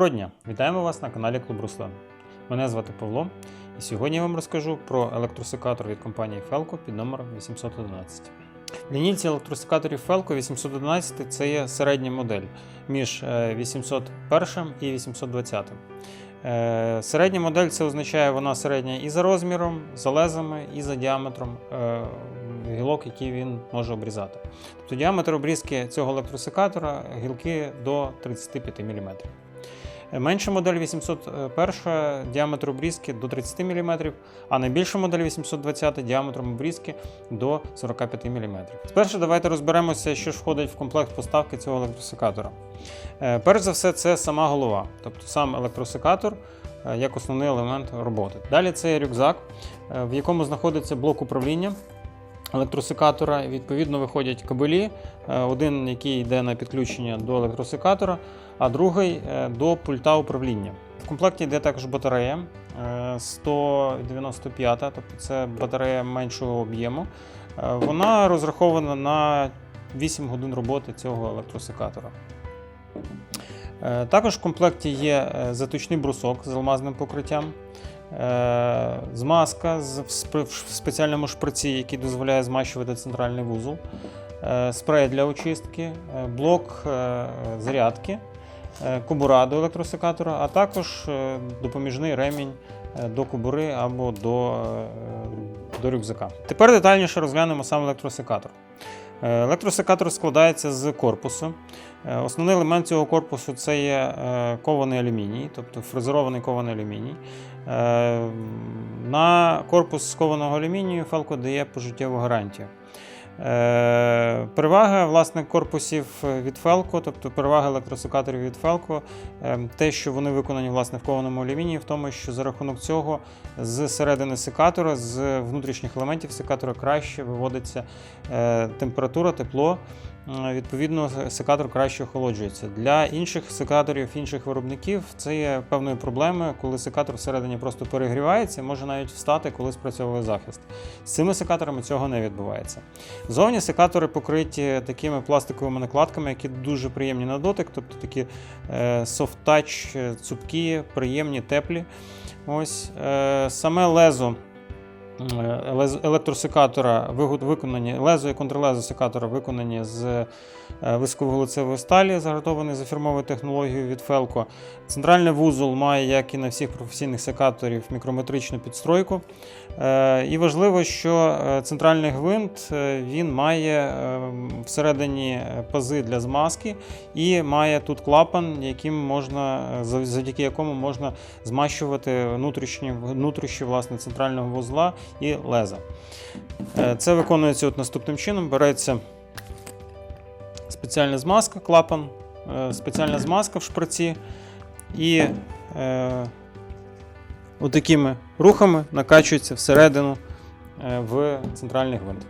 Доброго дня! Вітаємо вас на каналі Клуб Руслан. Мене звати Павло, і сьогодні я вам розкажу про електросекатор від компанії Felco під номером 811. В лінійці електросекаторів Felco 811 це є середня модель між е, 801 і 820. Е, Середня модель це означає, вона середня і за розміром, за лезами, і за діаметром е, гілок, які він може обрізати. Тобто діаметр обрізки цього електросекатора гілки до 35 мм. Менша модель 801 діаметр обрізки до 30 мм, а найбільша модель 820 діаметром обрізки до 45 мм. Спершу давайте розберемося, що ж входить в комплект поставки цього електросекатора. Е, Перш за все, це сама голова, тобто сам електросекатор е, як основний елемент роботи. Далі це рюкзак, е, в якому знаходиться блок управління електросекатора. Відповідно, виходять кабелі, е, один, який йде на підключення до електросекатора, а другий е, до пульта управління. В комплекті йде також батарея е, 195, тобто це батарея меншого об'єму. Е, Вона розрахована на 8 годин роботи цього електросекатора. Е, Також в комплекті є е, заточний брусок з алмазним покриттям, е, змазка в спеціальному шприці, який дозволяє змащувати центральний вузол, е, спрей для очистки, е, блок е, зарядки, е, кобура до електросекатора, а також е, допоміжний ремінь е, до кобури або до, е, до рюкзака. Тепер детальніше розглянемо сам електросекатор. Е, Електросекатор складається з корпусу. Е, Основний елемент цього корпусу це є е, кований алюміній, тобто фрезерований кований алюміній. На корпус з кованого алюмінію Felco дає пожиттєву гарантію. Е, Перевага власне корпусів від Felco, тобто перевага електросукаторів від Felco, е, те, що вони виконані власне в кованому алюмінії, в тому, що за рахунок цього з середини секатора, з внутрішніх елементів секатора краще виводиться е, температура, тепло. Е, Відповідно, секатор краще охолоджується. Для інших секаторів, інших виробників це є певною проблемою, коли секатор всередині просто перегрівається, може навіть встати, коли спрацьовує захист. З цими секаторами цього не відбувається. Зовні секатори покриті такими пластиковими накладками, які дуже приємні на дотик, тобто такі е, софт-тач, е, цупкі, приємні, теплі. Ось е, саме лезо. Е, Електросекатора виконані, лезо і контрлезо секатора виконані з е, високовуглецевої сталі, загартований за фірмовою технологією від Felco. Центральний вузол має, як і на всіх професійних секаторів, мікрометричну підстройку. Е, І важливо, що центральний гвинт він має всередині пази для змазки і має тут клапан, яким можна, завдяки якому можна змащувати внутрішні, внутрішні власне, центрального вузла і леза. Е, Це виконується от наступним чином. Береться спеціальна змазка, клапан, е, спеціальна змазка в шприці і е, отакими рухами накачується всередину е, в центральний гвинт.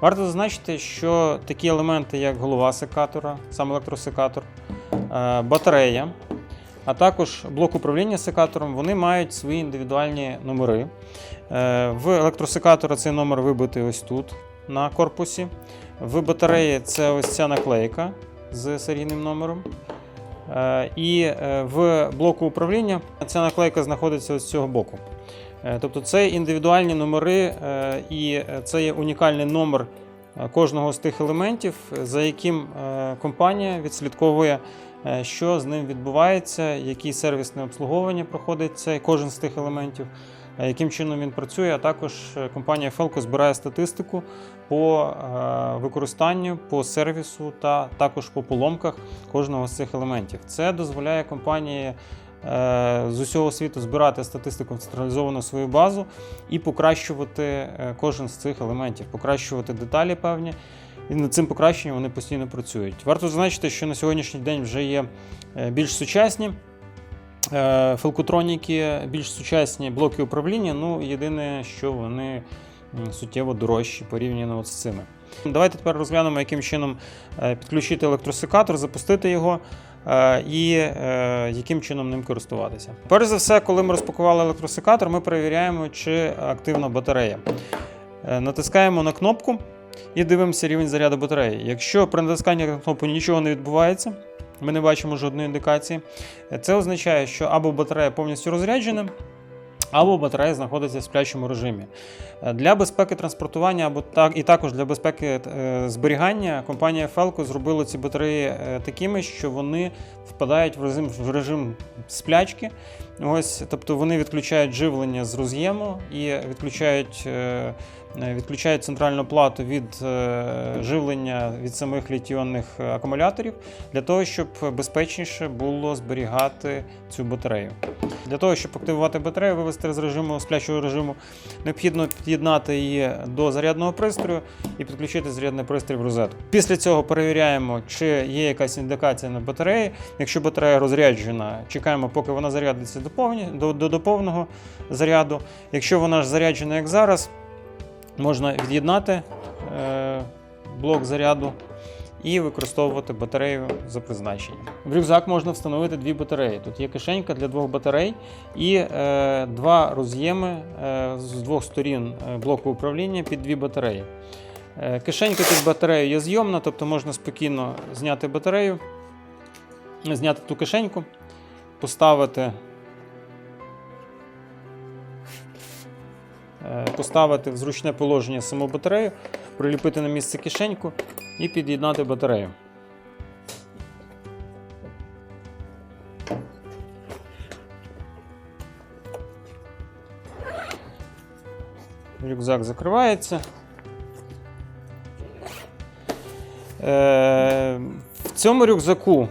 Варто зазначити, що такі елементи, як голова секатора, сам електросекатор, батарея, а також блок управління секатором, вони мають свої індивідуальні номери. Е, В електросекатора цей номер вибитий ось тут на корпусі. В батареї це ось ця наклейка з серійним номером. Е, І е, в блоку управління ця наклейка знаходиться з цього боку. Тобто це індивідуальні номери, і це є унікальний номер кожного з тих елементів, за яким компанія відслідковує, що з ним відбувається, які сервісне обслуговування проходить цей кожен з тих елементів, е, яким чином він працює. А також е, компанія Felco збирає статистику по е, використанню, по сервісу та також по поломках кожного з цих елементів. Це дозволяє компанії е, з усього світу збирати статистику в централізовану свою базу і покращувати е, кожен з цих елементів, покращувати деталі певні. І над цим покращенням вони постійно працюють. Варто зазначити, що на сьогоднішній день вже є е, більш сучасні е, фелкотроніки, більш сучасні блоки управління. Ну, єдине, що вони суттєво дорожчі порівняно з цими. Давайте тепер розглянемо, яким чином е, підключити електросекатор, запустити його і яким чином ним користуватися. Перш за все, коли ми розпакували електросекатор, ми перевіряємо, чи активна батарея. Натискаємо на кнопку і дивимося рівень заряду батареї. Якщо при натисканні на кнопку нічого не відбувається, Ми не бачимо жодної індикації. Це означає, що або батарея повністю розряджена, або батарея знаходиться в сплячому режимі. Для безпеки транспортування або так, і також для безпеки е, зберігання компанія Felco зробила ці батареї е, такими, що вони впадають в режим, в режим сплячки. Ось, тобто вони відключають живлення з роз'єму і відключають, е, відключають центральну плату від е, живлення від самих літіонних акумуляторів для того, щоб безпечніше було зберігати цю батарею. Для того, щоб активувати батарею, вивести з режиму сплячого режиму, необхідно під'єднати її до зарядного пристрою і підключити зарядний пристрій в розетку. Після цього перевіряємо, чи є якась індикація на батареї. Якщо батарея розряджена, чекаємо, поки вона зарядиться до повного заряду. Якщо вона ж заряджена, як зараз, можна від'єднати е, блок заряду і використовувати батарею за призначенням. В рюкзак можна встановити дві батареї. Тут є кишенька для двох батарей і е, два роз'єми е, з двох сторін е, блоку управління під дві батареї. Е, кишенька під батареєю є зйомна, тобто можна спокійно зняти батарею, зняти ту кишеньку, поставити. Поставити в зручне положення саму батарею, приліпити на місце кишеньку і під'єднати батарею. Рюкзак закривається. Е, в цьому рюкзаку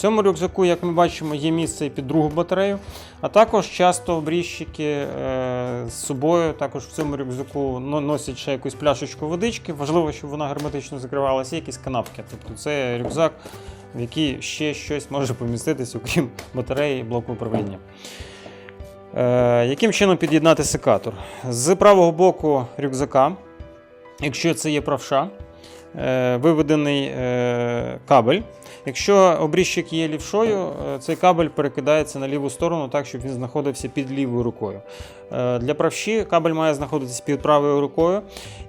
цьому рюкзаку, як ми бачимо, є місце і під другу батарею, а також часто обріжчики е, з собою, також в цьому рюкзаку носять ще якусь пляшечку водички. Важливо, щоб вона герметично закривалася, якісь канапки. Тобто це рюкзак, в який ще щось може поміститись, окрім батареї і блоку управління. Е, яким чином під'єднати секатор? З правого боку рюкзака, якщо це є правша, е, виведений е, кабель. Якщо обріжчик є лівшою, е, цей кабель перекидається на ліву сторону так, щоб він знаходився під лівою рукою. Е, Для правші кабель має знаходитися під правою рукою.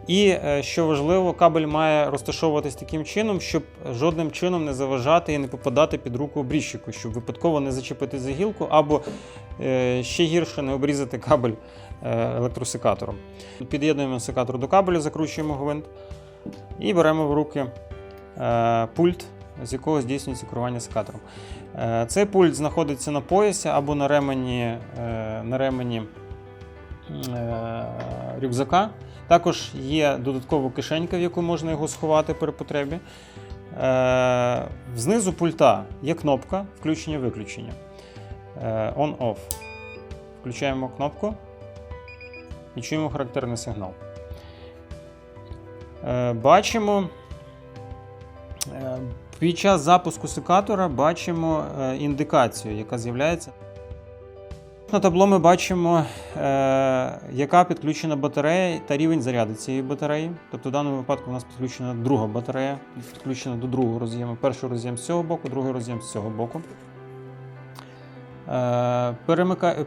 І е, що важливо, кабель має розташовуватись таким чином, щоб жодним чином не заважати і не попадати під руку обріжчику, щоб випадково не зачепити за гілку або ще гірше не обрізати кабель електросекатором. Під'єднуємо секатор до кабелю, закручуємо гвинт і беремо в руки пульт, з якого здійснюється керування секатором. Е, Цей пульт знаходиться на поясі або на ремені, е, на ремені е, рюкзака. Також є додаткова кишенька, в яку можна його сховати при потребі. Знизу пульта є кнопка включення-виключення. On-off. Включаємо кнопку і чуємо характерний сигнал. Бачимо. Під час запуску секатора бачимо е, індикацію, яка з'являється. На табло ми бачимо, е, яка підключена батарея та рівень заряду цієї батареї. Тобто в даному випадку у нас підключена друга батарея, підключена до другого роз'єму. Перший роз'єм з цього боку, другий роз'єм з цього боку. Е,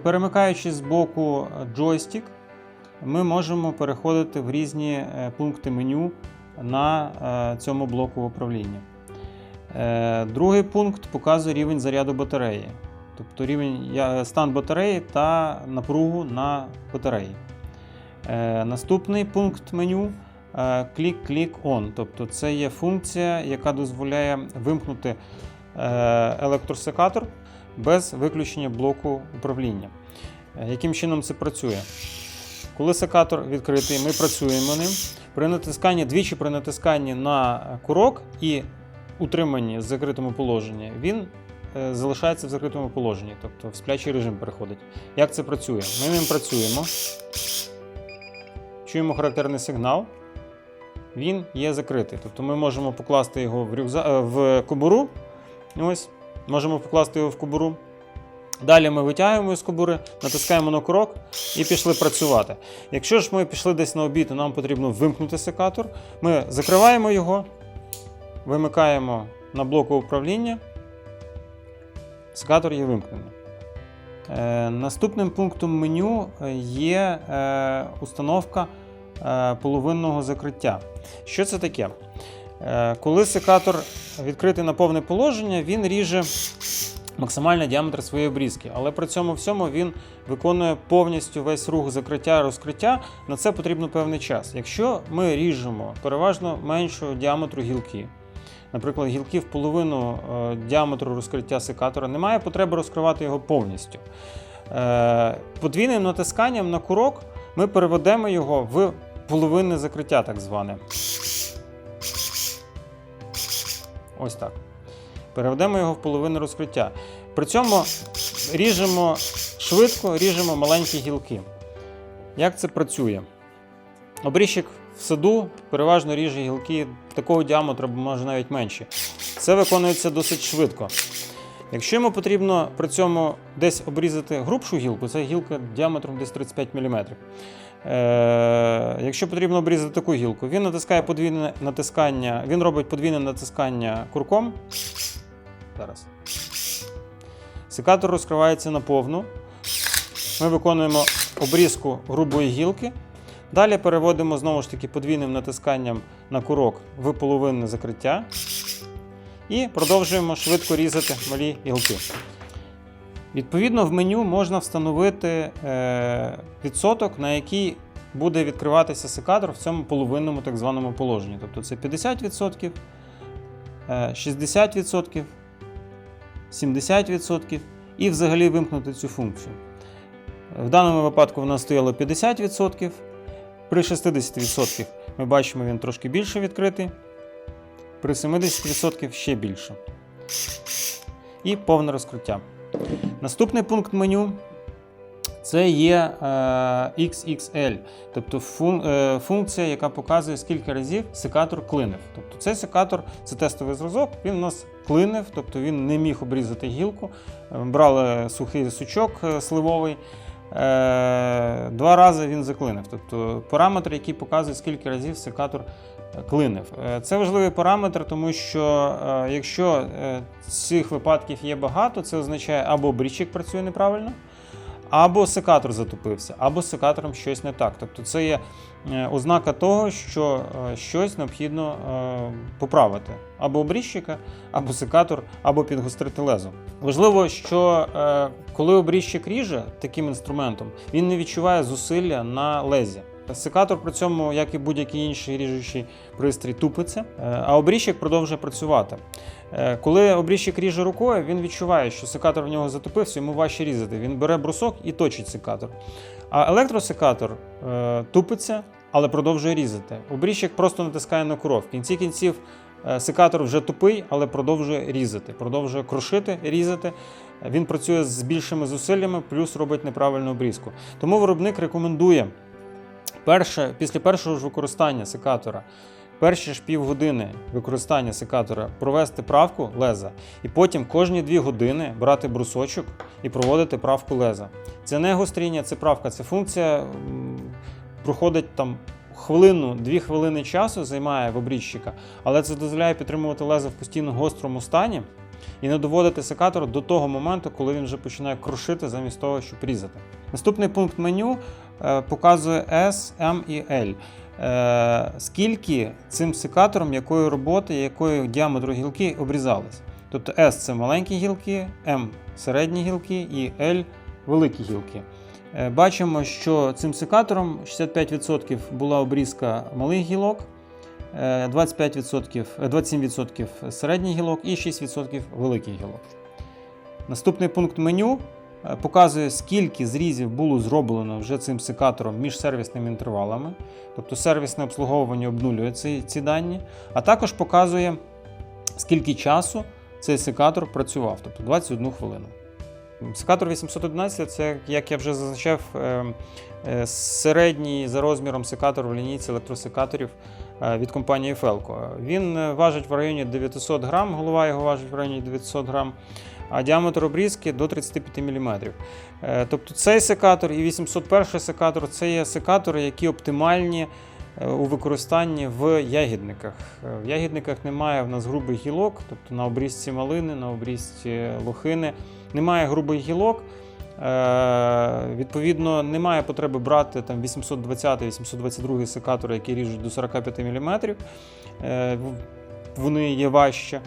Перемикаючи з боку джойстик, ми можемо переходити в різні пункти меню на цьому блоку управління. Е, Другий пункт показує рівень заряду батареї, тобто рівень стан батареї та напругу на батареї. Е, Наступний пункт меню е, клік-клік on, тобто це є функція, яка дозволяє вимкнути е, електросекатор без виключення блоку управління. Е, Яким чином це працює? Коли секатор відкритий, ми працюємо ним. При натисканні, двічі при натисканні на курок і утриманні в закритому положенні, він е, залишається в закритому положенні, тобто в сплячий режим переходить. Як це працює? Ми ним працюємо, чуємо характерний сигнал. Він є закритий. Тобто ми можемо покласти його в, рюкза... е, в кобуру. Ось, можемо покласти його в кобуру. Далі ми витягуємо з кобури, натискаємо на курок і пішли працювати. Якщо ж ми пішли десь на обід, і нам потрібно вимкнути секатор, ми закриваємо його, вимикаємо на блоку управління. Секатор є вимкнений. Е, наступним пунктом меню є е, установка е, половинного закриття. Що це таке? Е, Коли секатор відкритий на повне положення, він ріже максимальний діаметр своєї обрізки, але при цьому всьому він виконує повністю весь рух закриття розкриття. На це потрібно певний час. Якщо ми ріжемо переважно меншого діаметру гілки, наприклад, гілки в половину е, діаметру розкриття секатора, немає потреби розкривати його повністю. Е, Подвійним натисканням на курок ми переведемо його в половинне закриття, так зване. Ось так. Переведемо його в половину розкриття. При цьому ріжемо швидко, ріжемо маленькі гілки. Як це працює? Обріжчик саду переважно ріже гілки такого діаметру, або може навіть менші. Це виконується досить швидко. Якщо йому потрібно при цьому десь обрізати грубшу гілку, це гілка діаметром десь 35 мм. Е, якщо потрібно обрізати таку гілку, він натискає подвійне натискання, він робить подвійне натискання курком. Зараз. Секатор розкривається наповну. Ми виконуємо обрізку грубої гілки. Далі переводимо знову ж таки подвійним натисканням на курок в половинне закриття. І продовжуємо швидко різати малі гілки. Відповідно, в меню можна встановити е, відсоток, на який буде відкриватися секатор в цьому половинному так званому положенні. Тобто це 50%, е, 60%, 70% і взагалі вимкнути цю функцію. В даному випадку в нас стояло 50%. При 60% ми бачимо, він трошки більше відкритий. При 70% ще більше. І повне розкриття. Наступний пункт меню це є е, XXL, тобто е, функція, яка показує, скільки разів секатор клинив. Тобто цей секатор це тестовий зразок, він у нас клинив, тобто він не міг обрізати гілку. Е, Брали сухий сучок сливовий. Е, Два рази він заклинив. Тобто параметр, який показує, скільки разів секатор е, клинив. Е, Це важливий параметр, тому що якщо цих випадків є багато, це означає або брічик працює неправильно, або секатор затопився, або з секатором щось не так. Тобто це є е, ознака того, що е, щось необхідно е, поправити. Або обріжчика, або секатор, або підгострити лезо. Важливо, що коли обріжчик ріже таким інструментом, він не відчуває зусилля на лезі. Секатор при цьому, як і будь-який інший ріжучий пристрій, тупиться, е, а обрізчик продовжує працювати. Е, Коли обрізчик ріже рукою, він відчуває, що секатор в нього затопився, йому важче різати. Він бере брусок і точить секатор. А електросекатор е, тупиться, але продовжує різати. Обрізчик просто натискає на курок. В кінці кінців секатор вже тупий, але продовжує різати, продовжує крошити, різати. Він працює з більшими зусиллями, плюс робить неправильну обрізку. Тому виробник рекомендує перше, після першого ж використання секатора, перші ж півгодини використання секатора провести правку леза, і потім кожні дві години брати брусочок і проводити правку леза. Це не гостріння, це правка, це функція проходить там. Хвилину, дві хвилини часу займає в обрізчика, але це дозволяє підтримувати лезо в постійно гострому стані і не доводити секатор до того моменту, коли він вже починає крушити замість того, щоб різати. Наступний пункт меню е, показує S, M і L. Е, скільки цим секатором якої роботи, якої діаметру гілки обрізались. Тобто S це маленькі гілки, M середні гілки і L великі гілки. Е, Бачимо, що цим секатором 65% була обрізка малих гілок, 25%, е, 27% середніх гілок і 6% великих гілок. Наступний пункт меню е, показує, скільки зрізів було зроблено вже цим секатором між сервісними інтервалами. Тобто сервісне обслуговування обнулює ці, ці дані, а також показує, скільки часу цей секатор працював, тобто 21 хвилину. Секатор 811 це, як я вже зазначав, е, е, середній за розміром секатор в лінійці електросекаторів е, від компанії Felco. Він е, важить в районі 900 грам, голова його важить в районі 900 грам, а діаметр обрізки до 35 мм. Тобто цей секатор і 801 секатор це є секатори, які оптимальні е, у використанні в ягідниках. Е, В ягідниках немає в нас грубих гілок, тобто на обрізці малини, на обрізці лохини немає грубих гілок. Е, відповідно, немає потреби брати там 820-822 секатори, які ріжуть до 45 мм. Е, вони є важче.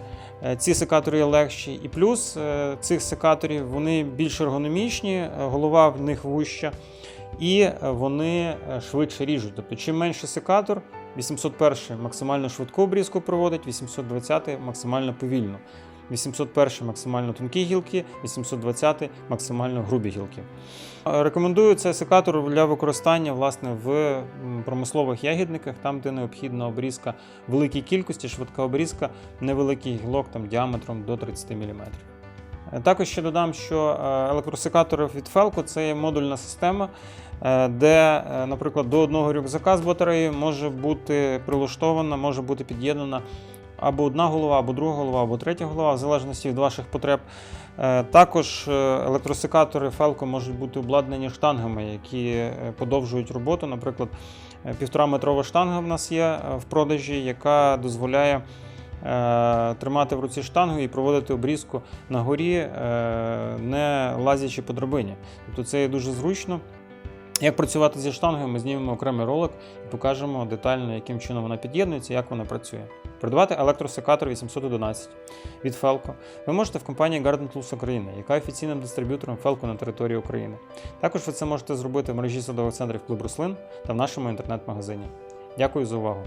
Е, Ці секатори є легші. І плюс цих секаторів вони більш ергономічні, голова в них вуща, і вони швидше ріжуть. Тобто, чим менше секатор, 801 максимально швидку обрізку проводить, 820 максимально повільно. 801 максимально тонкі гілки, 820 максимально грубі гілки. Рекомендую цей секатор для використання власне в промислових ягідниках, там, де необхідна обрізка великій кількості, швидка обрізка невеликих гілок там, діаметром до 30 мм. Е, Також ще додам, що е, електросекатори від Felco це є модульна система, е, де, наприклад, до одного рюкзака з батареєю може бути прилаштована, може бути під'єднана або одна голова, або друга голова, або третя голова, в залежності від ваших потреб. Е, Також е, електросекатори Felco можуть бути обладнані штангами, які е, подовжують роботу. Наприклад, півтораметрова штанга в нас є в продажі, яка дозволяє тримати в руці штангу і проводити обрізку на горі, не лазячи по драбині. Тобто це є дуже зручно. Як працювати зі штангою, ми знімемо окремий ролик і покажемо детально, яким чином вона під'єднується, як вона працює. Придбати електросекатор 811 від Felco ви можете в компанії Garden Tools України, яка офіційним дистриб'ютором Felco на території України. Також ви це можете зробити в мережі садових центрів Клуб Руслин та в нашому інтернет-магазині. Дякую за увагу!